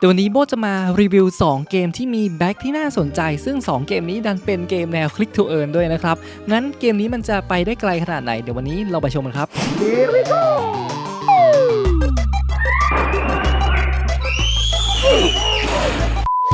เดี๋ยววันนี้โบจะมารีวิว 2 เกมที่มีแบ็กที่น่าสนใจ ซึ่ง 2 เกมนี้ดันเป็นเกมแนวคลิกทูเอิร์นด้วยนะครับ งั้นเกมนี้มันจะไปได้ไกลขนาดไหน เดี๋ยววันนี้เราไปชมกันครับ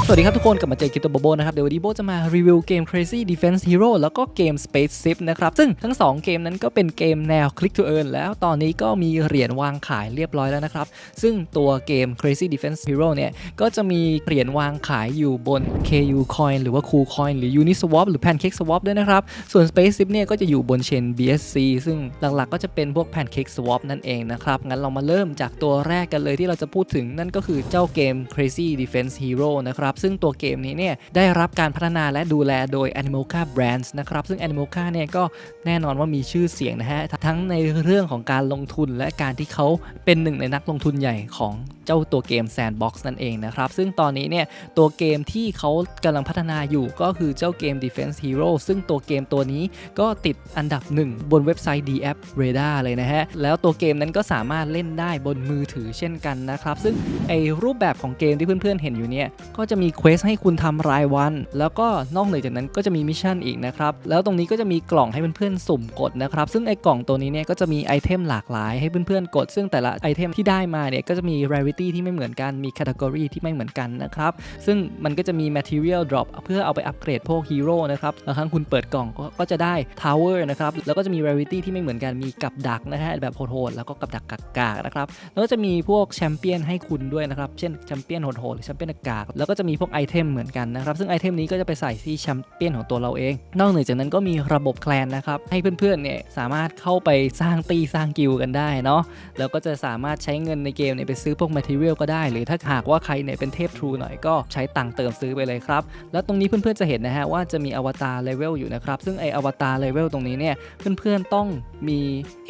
สวัสดีครับทุกคนกลับมาเจอกิตโบโบนะครับ เดี๋ยววันนี้โบจะมารีวิวเกม Crazy Defense Hero แล้วก็เกม Space Ship นะครับ ซึ่งทั้ง 2 เกมนั้นก็เป็นเกมแนว Click to Earn แล้วตอนนี้ก็มีเหรียญวางขายเรียบร้อยแล้วนะครับ ซึ่งตัวเกม Crazy Defense Hero เนี่ย ก็จะมีเหรียญวางขายอยู่บน KU Coin หรือว่า Cool Coin หรือ Uniswap หรือ Pancake Swap ด้วยนะครับ ส่วน Space Ship เนี่ยก็จะอยู่บนเชน BSC ซึ่งหลักๆ ก็จะเป็นพวก Pancake Swap นั่นเองนะครับงั้นเรามาเริ่มจากตัวแรกกันเลยที่เราจะพูดถึงนั่นก็คือเจ้าเกม Crazy Defense Hero นะครับซึ่งตัวเกมนี้เนี่ยได้รับการพัฒนาและดูแลโดย Animalca Brands นะครับ ซึ่ง Animalca เนี่ยก็แน่นอนว่ามีชื่อเสียงนะฮะ ทั้งในเรื่องของการลงทุนและการที่เขาเป็นหนึ่งในนักลงทุนใหญ่ของเจ้าตัวเกม Sandbox นั่นเองนะครับ ซึ่งตอนนี้เนี่ยตัวเกมที่เขากำลังพัฒนาอยู่ก็คือเจ้าเกม Defense Hero ซึ่งตัวเกมตัวนี้ก็ติดอันดับหนึ่งบนเว็บไซต์ D App Radar เลยนะฮะ แล้วตัวเกมนั้นก็สามารถเล่นได้บนมือถือเช่นกันนะครับ ซึ่งไอรูปแบบของเกมที่เพื่อนๆเห็นอยู่เนี่ยก็จะมีีเควสให้คุณทำรายวัน แล้วก็นอกเหนือจากนั้นก็จะมีมิชชั่นอีกนะครับ แล้วตรงนี้ก็จะมีกล่องให้เพื่อนๆสุ่มกดนะครับ ซึ่งไอ้กล่องตัวนี้เนี่ยก็จะมีไอเทมหลากหลายให้เพื่อนๆกด ซึ่งแต่ละไอเทมที่ได้มาเนี่ยก็จะมี rarity ที่ไม่เหมือนกัน มี category ที่ไม่เหมือนกันนะครับ ซึ่งมันก็จะมี material drop เพื่อเอาไปอัปเกรดพวกฮีโร่นะครับบางครั้งคุณเปิดกล่องก็กจะได้ tower นะครับ แล้วก็จะมี rarity ที่ไม่เหมือนกัน มีกับดักนะฮะแบบโหดๆ แล้วก็กับดักกากๆ นะครับ แล้วก็จะมีพวกแชมเปี้ยนให้คุณด้วยนะครับ เช่นแชมเปี้ยนโหดๆ หรือแชมเปี้ยนกาก แล้วก็จะมีพวกไอเทมเหมือนกันนะครับ ซึ่งไอเทมนี้ก็จะไปใส่ที่แชมเปี้ยนของตัวเราเอง นอกเหนือจากนั้นก็มีระบบแคลนนะครับ ให้เพื่อนๆเนี่ยสามารถเข้าไปสร้างตีสร้างกิลกันได้เนาะแล้วก็จะสามารถใช้เงินในเกมเนี่ยไปซื้อพวก material ก็ได้ หรือถ้าหากว่าใครเนี่ยเป็นเทพทรูหน่อยก็ใช้ตังค์เติมซื้อไปเลยครับ แล้วตรงนี้เพื่อนๆจะเห็นนะฮะว่าจะมีอวตารเลเวลอยู่นะครับ ซึ่งไออวตารเลเวลตรงนี้เนี่ยเพื่อนๆต้องมี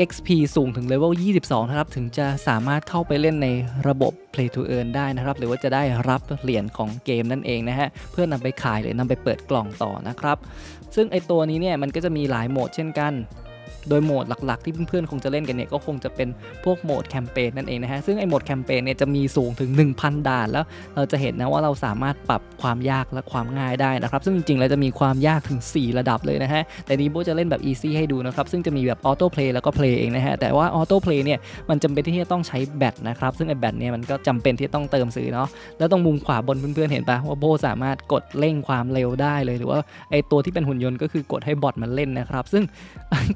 XP สูงถึงเลเวล 22 นะครับ ถึงจะสามารถเข้าไปเล่นในระบบ Play to Earn ได้นะครับ หรือว่าจะได้รับเหรียญของเกมนั่นเองนะฮะ เพื่อนำไปขายหรือนำไปเปิดกล่องต่อนะครับ ซึ่งไอตัวนี้เนี่ยมันก็จะมีหลายโหมดเช่นกัน โดยโหมดหลักๆ ที่เพื่อนๆคงจะเล่นกันเนี่ยก็คงจะเป็นพวกโหมดแคมเปญนั่นเองนะฮะซึ่งไอโหมดแคมเปญเนี่ยจะมีสูงถึง 1,000 ด่านแล้วเราจะเห็นนะว่าเราสามารถปรับความยากและความง่ายได้นะครับซึ่งจริงๆแล้วจะมีความยากถึง 4 ระดับเลยนะฮะแต่นี้โบจะเล่นแบบ easy ให้ดูนะครับซึ่งจะมีแบบออโต้เพลย์แล้วก็เพลย์เองนะฮะแต่ว่าออโต้เพลย์เนี่ยมันจำเป็นที่จะต้องใช้แบตนะครับซึ่งไอแบตเนี่ยมันก็จำเป็นที่ต้องเติมซื้อเนาะแล้วตรงมุมขวาบนเพื่อนๆเห็นปะว่าโบสามารถกดเร่งความเร็วได้เลย หรือว่าไอตัวที่เป็นหุ่นยนต์ก็คือกดให้บอทมันเล่นนะครับซึ่ง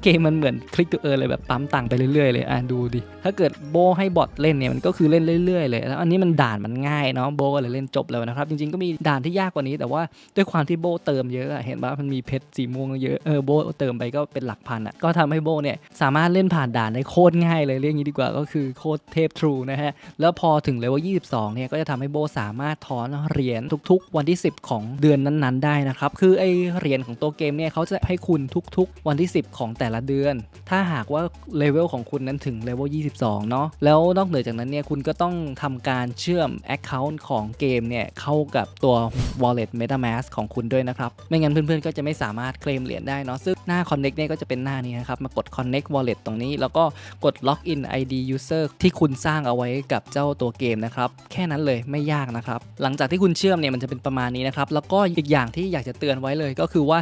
เกมมันเหมือนคลิกตัวเออเลยแบบปั๊มตังไปเรื่อยๆเลยอะดูดิ ถ้าเกิดโบให้บอทเล่นเนี่ยมันก็คือเล่นเรื่อยๆเลยแล้วอันนี้มันด่านมันง่ายเนาะโบก็เลยเล่นจบแล้วนะครับ จริงๆก็มีด่านที่ยากกว่านี้ แต่ว่าด้วยความที่โบเติมเยอะอะเห็นปะมันมีเพชรสีม่วงเยอะเออโบเติมไปก็เป็นหลักพันอะก็ทำให้โบเนี่ยสามารถเล่นผ่านด่านได้โคตรง่ายเลยเรียกงี้ดีกว่าก็คือโคตรเทพทรูนะฮะแล้วพอถึงเลเวล22เนี่ยก็จะทำให้โบสามารถถอนเหรียญทุกๆ วันที่ 10 ของเดือนนั้นๆ ได้นะครับคือไอเหรียญของตัวเกมเนี่ยเขาจะให้คุณทุกๆ วันที่ 10 ของแต่ละเดือนถ้าหากว่าเลเวลของคุณนั้นถึงเลเวล 22 เนาะแล้วนอกเหนือจากนั้นเนี่ยคุณก็ต้องทำการเชื่อม Account ของเกมเนี่ยเข้ากับตัว Wallet MetaMask ของคุณด้วยนะครับ ไม่งั้นเพื่อนๆ ก็จะไม่สามารถเคลมเหรียญได้เนาะซึ่งหน้า Connect เนี่ยก็จะเป็นหน้านี้นะครับ มากด Connect Wallet ตรงนี้ แล้วก็กด Login ID User ที่คุณสร้างเอาไว้กับเจ้าตัวเกมนะครับแค่นั้นเลยไม่ยากนะครับหลังจากที่คุณเชื่อมเนี่ยมันจะเป็นประมาณนี้นะครับแล้วก็อีกอย่างที่อยากจะเตือนไว้เลยก็คือว่า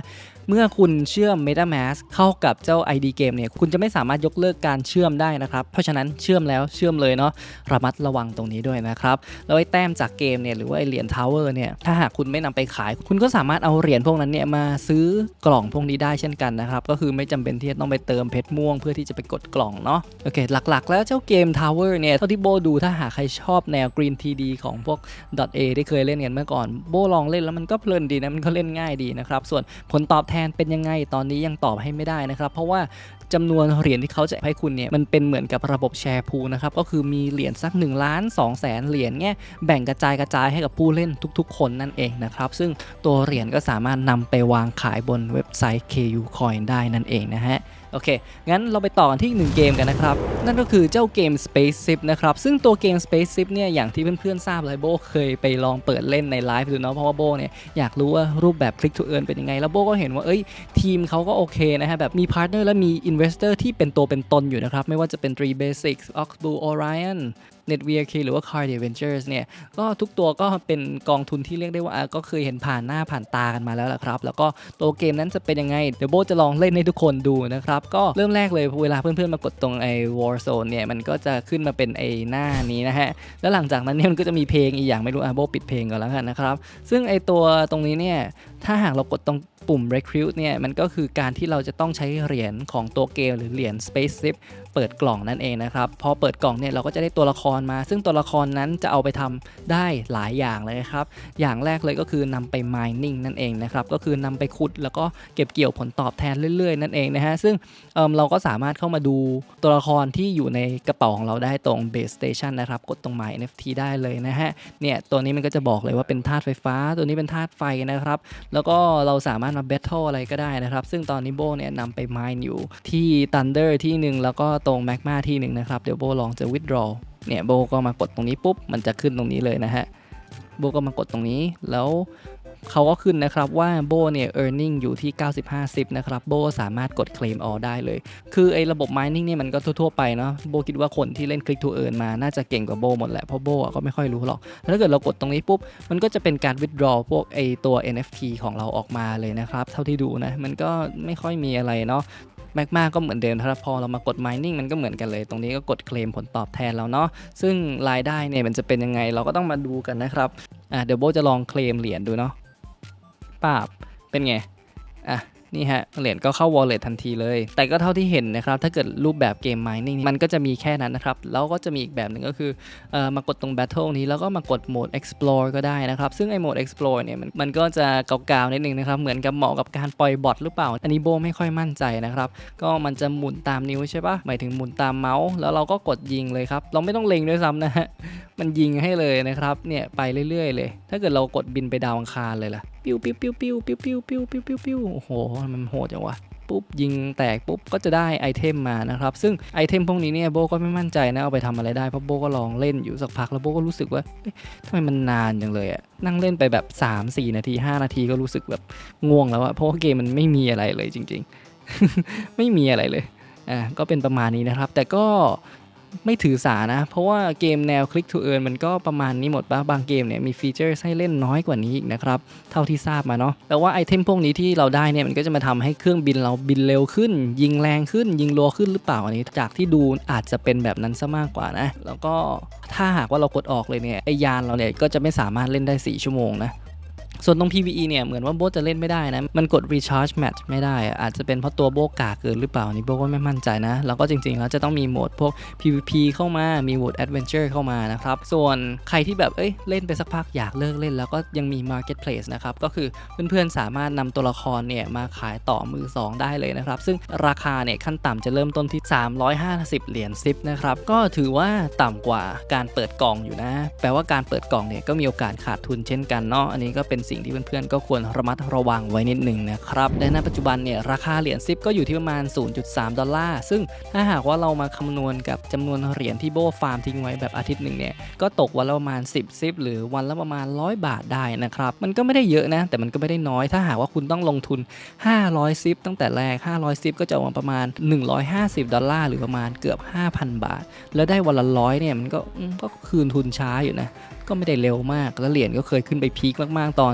เมื่อคุณเชื่อม MetaMask เข้ากับเจ้า ID เกมเนี่ยคุณจะไม่สามารถยกเลิกการเชื่อมได้นะครับ เพราะฉะนั้นเชื่อมแล้วเชื่อมเลยเนาะระมัดระวังตรงนี้ด้วยนะครับ แล้วไอ้แต้มจากเกมเนี่ยหรือว่าไอ้เหรียญทาวเวอร์เนี่ยถ้าหากคุณไม่นำไปขาย คุณก็สามารถเอาเหรียญพวกนั้นเนี่ยมาซื้อกล่องพวกนี้ได้เช่นกันนะครับก็คือไม่จำเป็นที่จะต้องไปเติมเพชรม่วงเพื่อที่จะไปกดกล่องเนาะโอเค หลักๆ แล้วเจ้าเกม Tower เนี่ยเท่าที่โบดูถ้าหากใครชอบแนว Green TD ของพวก .a ที่เคยเล่นกันเมื่อก่อนโบลองเล่นแล้วมันก็เพลินดีนะมันก็เล่นง่ายดีนะครับส่วนผลตอบแทนเป็นยังไงตอนนี้ยังตอบให้ไม่ได้นะครับเพราะว่าจำนวนเหรียญที่เขาจะให้คุณเนี่ยมันเป็นเหมือนกับระบบแชร์พูลนะครับก็คือมีเหรียญสัก1ล้าน2แสนเหรียญเนี่ยแบ่งกระจายกระจายให้กับผู้เล่นทุกๆ คนนั่นเองนะครับซึ่งตัวเหรียญก็สามารถนำไปวางขายบนเว็บไซต์ KU Coin ได้นั่นเองนะฮะ โอเค งั้นเราไปต่อกันที่หนึ่งเกมกันนะครับ นั่นก็คือเจ้าเกม Space Ship นะครับ ซึ่งตัวเกม Space Ship เนี่ย อย่างที่เพื่อนๆทราบเลยโบเคยไปลองเปิดเล่นในไลฟ์ดูเนาะ เพราะว่าโบเนี่ย อยากรู้ว่ารูปแบบคลิกทูเอิร์นเป็นยังไง แล้วโบก็เห็นว่า เอ้ย ทีมเขาก็โอเคนะฮะ แบบมีพาร์ทเนอร์และมีอินเวสเตอร์ที่เป็นตัวเป็นตนอยู่นะครับ ไม่ว่าจะเป็น Three Basics Ox Blue Orion Net VRK หรือว่า Car Adventures เนี่ยก็ทุกตัวก็เป็นกองทุนที่เรียกได้ว่าก็เคยเห็นผ่านหน้าผ่านตากันมาแล้วล่ะครับ แล้วก็ตัวเกมนั้นจะเป็นยังไง เดี๋ยวโบจะลองเล่นให้ทุกคนดูนะครับ ก็เริ่มแรกเลยเวลาเพื่อนๆมากดตรงไอ้ Warzone เนี่ยมันก็จะขึ้นมาเป็นไอ้หน้านี้นะฮะ แล้วหลังจากนั้นเนี่ยมันก็จะมีเพลงอีกอย่างไม่รู้อะโบปิดเพลงก่อนแล้วกันนะครับ ซึ่งไอ้ตัวตรงนี้เนี่ยถ้าหากเรากดตรงปุ่ม recruit เนี่ยมันก็คือการที่เราจะต้องใช้เหรียญของตัวเกมหรือเหรียญ space ship เปิดกล่องนั่นเองนะครับ พอเปิดกล่องเนี่ยเราก็จะได้ตัวละครมา ซึ่งตัวละครนั้นจะเอาไปทำได้หลายอย่างเลยครับ อย่างแรกเลยก็คือนำไป mining นั่นเองนะครับ ก็คือนำไปขุดแล้วก็เก็บเกี่ยวผลตอบแทนเรื่อยๆ นั่นเองนะฮะ ซึ่งเเราก็สามารถเข้ามาดูตัวละครที่อยู่ในกระเป๋าของเราได้ตรง base station นะครับ กดตรง my NFT ได้เลยนะฮะ เนี่ยตัวนี้มันก็จะบอกเลยว่าเป็นธาตุไฟฟ้า ตัวนี้เป็นธาตุไฟนะครับ แล้วก็เราสามารถมา battle อะไรก็ได้นะครับ ซึ่งตอนนี้โบเนี่ยนำไป mine อยู่ที่ thunder ที่หนึ่งแล้วก็ตรง magma ที่หนึ่งนะครับ เดี๋ยวโบลองจะ withdraw เนี่ยโบก็มากดตรงนี้ปุ๊บมันจะขึ้นตรงนี้เลยนะฮะโบก็มากดตรงนี้แล้วเขาก็ขึ้นนะครับว่าโบเนี่ย earning อยู่ที่ 95 10นะครับโบสามารถกด claim all ได้เลย คือไอ้ระบบ mining เนี่ยมันก็ทั่ว ๆ ไปเนาะโบคิดว่าคนที่เล่น click to earn มาน่าจะเก่งกว่าโบหมดแหละ เพราะโบอะก็ไม่ค่อยรู้หรอก แล้วถ้าเกิดเรากดตรงนี้ปุ๊บ มันก็จะเป็นการ withdraw พวกไอตัว NFT ของเราออกมาเลยนะครับ เท่าที่ดูนะ มันก็ไม่ค่อยมีอะไรเนาะ แมกมาก็เหมือนเดิมถ้าพอเรามากด mining มันก็เหมือนกันเลย ตรงนี้ก็กดเคลมผลตอบแทนแล้วเนาะซึ่งรายได้เนี่ยมันจะเป็นยังไงเราก็ต้องมาดูกันนะครับอะเดี๋ยวโบจะลองเคลมเหรียญดูเนาะป้าบเป็นไงอะ นี่ฮะเหรียญก็เข้า wallet ทันทีเลย แต่ก็เท่าที่เห็นนะครับ ถ้าเกิดรูปแบบเกม mining มันก็จะมีแค่นั้นนะครับ แล้วก็จะมีอีกแบบหนึ่งก็คือออมากดตรง battle นี้แล้วก็มากดโหมด explore ก็ได้นะครับ ซึ่งไอโหมด explore เนี่ยมันมันก็จะเก่าๆนิดนึงนะครับ เหมือนกับเหมาะกับการปล่อยบอทหรือเปล่า อันนี้โบไม่ค่อยมั่นใจนะครับ ก็มันจะหมุนตามนิ้วใช่ปะหมายถึงหมุนตามเมาส์ แล้วเราก็กดยิงเลยครับ เราไม่ต้องเล็งด้วยซ้ำนะฮะ มันยิงให้เลยนะครับ เนี่ยไปเรื่อยๆ เลย ถ้าเกิดเรากดบินไปดาวอังคารเลยล่ะปิ้วปิ้วปิ้วปิ้วปิ้วปิ้วปิ้วปิ้วปิ้วปิ้วโอ้โห มันโหดจังวะปุ๊บยิงแตกปุ๊บก็จะได้ไอเทมมานะครับ ซึ่งไอเทมพวกนี้เนี่ยโบก็ไม่มั่นใจนะเอาไปทำอะไรได้เพราะโบก็ลองเล่นอยู่สักพักแล้วโบก็รู้สึกว่าทำไมมันนานจังเลยอะนั่งเล่นไปแบบ 3-4 นาที 5 นาทีก็รู้สึกแบบง่วงแล้วอะเพราะว่าเกมมันไม่มีอะไรเลยจริง ๆ ไม่มีอะไรเลยอะก็เป็นประมาณนี้นะครับ แต่ก็ ไม่ถือสานะ เพราะว่าเกมแนว Click to Earn มันก็ประมาณนี้หมดปะบางเกมเนี่ยมีฟีเจอร์ให้เล่นน้อยกว่านี้อีกนะครับ เท่าที่ทราบมาเนาะแต่ว่าไอเทมพวกนี้ที่เราได้เนี่ยมันก็จะมาทำให้เครื่องบินเราบินเร็วขึ้น ยิงแรงขึ้น ยิงรัวขึ้นหรือเปล่าอันนี้ จากที่ดูอาจจะเป็นแบบนั้นซะมากกว่านะ แล้วก็ถ้าหากว่าเรากดออกเลยเนี่ยไอยานเราเนี่ยก็จะไม่สามารถเล่นได้ 4 ชั่วโมงนะ ส่วนตรง PVE เนี่ยเหมือนว่าโบจะเล่นไม่ได้นะ มันกด recharge match ไม่ได้อะอาจจะเป็นเพราะตัวโบกากเกินหรือเปล่านี่โบก็ไม่มั่นใจนะ แล้วก็จริง ๆ แล้วจะต้องมีโหมดพวก PVP เข้ามา มีโหมด adventure เข้ามานะครับ ส่วนใครที่แบบเอ้ยเล่นไปสักพักอยากเลิกเล่น แล้วก็ยังมี marketplace นะครับ ก็คือเพื่อนๆสามารถนำตัวละครเนี่ยมาขายต่อมือ 2 ได้เลยนะครับ ซึ่งราคาเนี่ยขั้นต่ำจะเริ่มต้นที่ 350 เหรียญซิปนะครับ ก็ถือว่าต่ำกว่าการเปิดกล่องอยู่นะ แปลว่าการเปิดกล่องเนี่ยก็มีโอกาสขาดทุนเช่นกันเนาะ อันนี้ก็เป็นสิ่งที่เพื่อนๆก็ควรระมัดระวังไว้นิดหนึ่งนะครับและในปัจจุบันเนี่ยราคาเหรียญซิปก็อยู่ที่ประมาณ 0.3 ดอลลาร์ ซึ่งถ้าหากว่าเรามาคำนวณกับจำนวนเหรียญที่โบฟาร์มทิ้งไว้แบบอาทิตย์หนึ่งเนี่ยก็ตกวันละประมาณ 10 ซิปหรือวันละประมาณ 100 บาทได้นะครับมันก็ไม่ได้เยอะนะแต่มันก็ไม่ได้น้อย ถ้าหากว่าคุณต้องลงทุน 500 ซิป ตั้งแต่แรก 500 ซิป ก็จะมาประมาณ 150 ดอลลาร์หรือประมาณเกือบ 5,000 บาท แล้วได้วันละร้อยเนี่ยมันก็ก็คืนทุนช้าอยู่นะก็ไม่ได้เร็วมาก แล้วเหรียญก็เคยขึ้นไปพีคมากๆ ตอน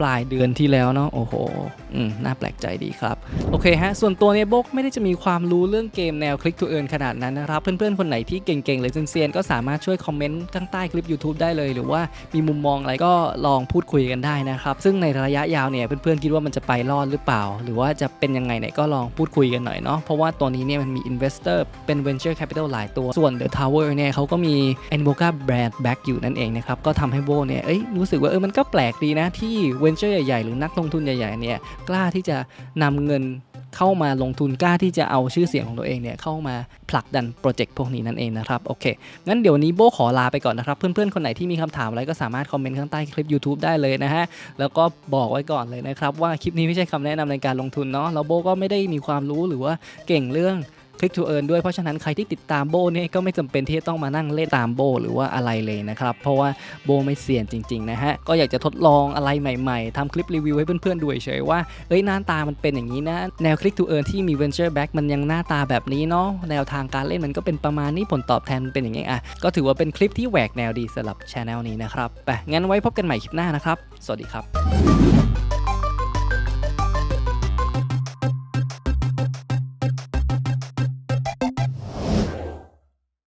ปลายเดือนที่แล้วเนาะโอ้โหอืมน่าแปลกใจดีครับ โอเคฮะ ส่วนตัวเนี่ยบกไม่ได้จะมีความรู้เรื่องเกมแนว Click to Earn ขนาดนั้นนะครับ เพื่อนๆ คนไหนที่เก่งๆเลยเซียนๆ ก็สามารถช่วยคอมเมนต์ข้างใต้คลิป YouTube ได้เลย หรือว่ามีมุมมองอะไรก็ลองพูดคุยกันได้นะครับ ซึ่งในระยะยาวเนี่ยเพื่อนๆ คิดว่ามันจะไปรอดหรือเปล่า หรือว่าจะเป็นยังไงเนี่ยก็ลองพูดคุยกันหน่อยเนาะเพราะว่าตัวนี้เนี่ยมันมี investor เป็น venture capital หลายตัวส่วน The Tower เนี่ยเขาก็มี e n v o c a brand back อยู่นั่นเองนะครับก็ทำให้โบเนี่ยเอ้ยรู้สึกว่าเออมันก็แปลกดีนะที่ venture ใหญ่ๆ หรือนักลงทุนใหญ่ๆเนี่ยกล้าที่จะนำเงินเข้ามาลงทุนกล้าที่จะเอาชื่อเสียงของตัวเองเนี่ยเข้ามาผลักดันโปรเจกต์พวกนี้นั่นเองนะครับโอเคงั้นเดี๋ยวนี้โบขอลาไปก่อนนะครับ เพื่อนๆ คนไหนที่มีคำถามอะไรก็สามารถคอมเมนต์ข้างใต้คลิป YouTube ได้เลยนะฮะ แล้วก็บอกไว้ก่อนเลยนะครับว่าคลิปนี้ไม่ใช่คำแนะนำในการลงทุนเนาะแล้วโบก็ไม่ได้มีความรู้หรือว่าเก่งเรื่อง Click to Earn ด้วยเพราะฉะนั้นใครที่ติดตามโบเนี่ยก็ไม่จำเป็นที่จะต้องมานั่งเล่นตามโบหรือว่าอะไรเลยนะครับ เพราะว่าโบไม่เสี่ยงจริงๆนะฮะ ก็อยากจะทดลองอะไรใหม่ๆทำคลิปรีวิวให้เพื่อนๆดูเฉยว่าเอ้ยหน้าตามันเป็นอย่างนี้นะ แนว Click to Earn ที่มี Venture Back มันยังหน้าตาแบบนี้เนาะแนวทางการเล่นมันก็เป็นประมาณนี้ผลตอบแทนมันเป็นอย่างนี้อะก็ถือว่าเป็นคลิปที่แหวกแนวดีสำหรับช anel นี้นะครับไปงั้นไว้พบกันใหม่คลิปหน้านะครับ สวัสดีครับ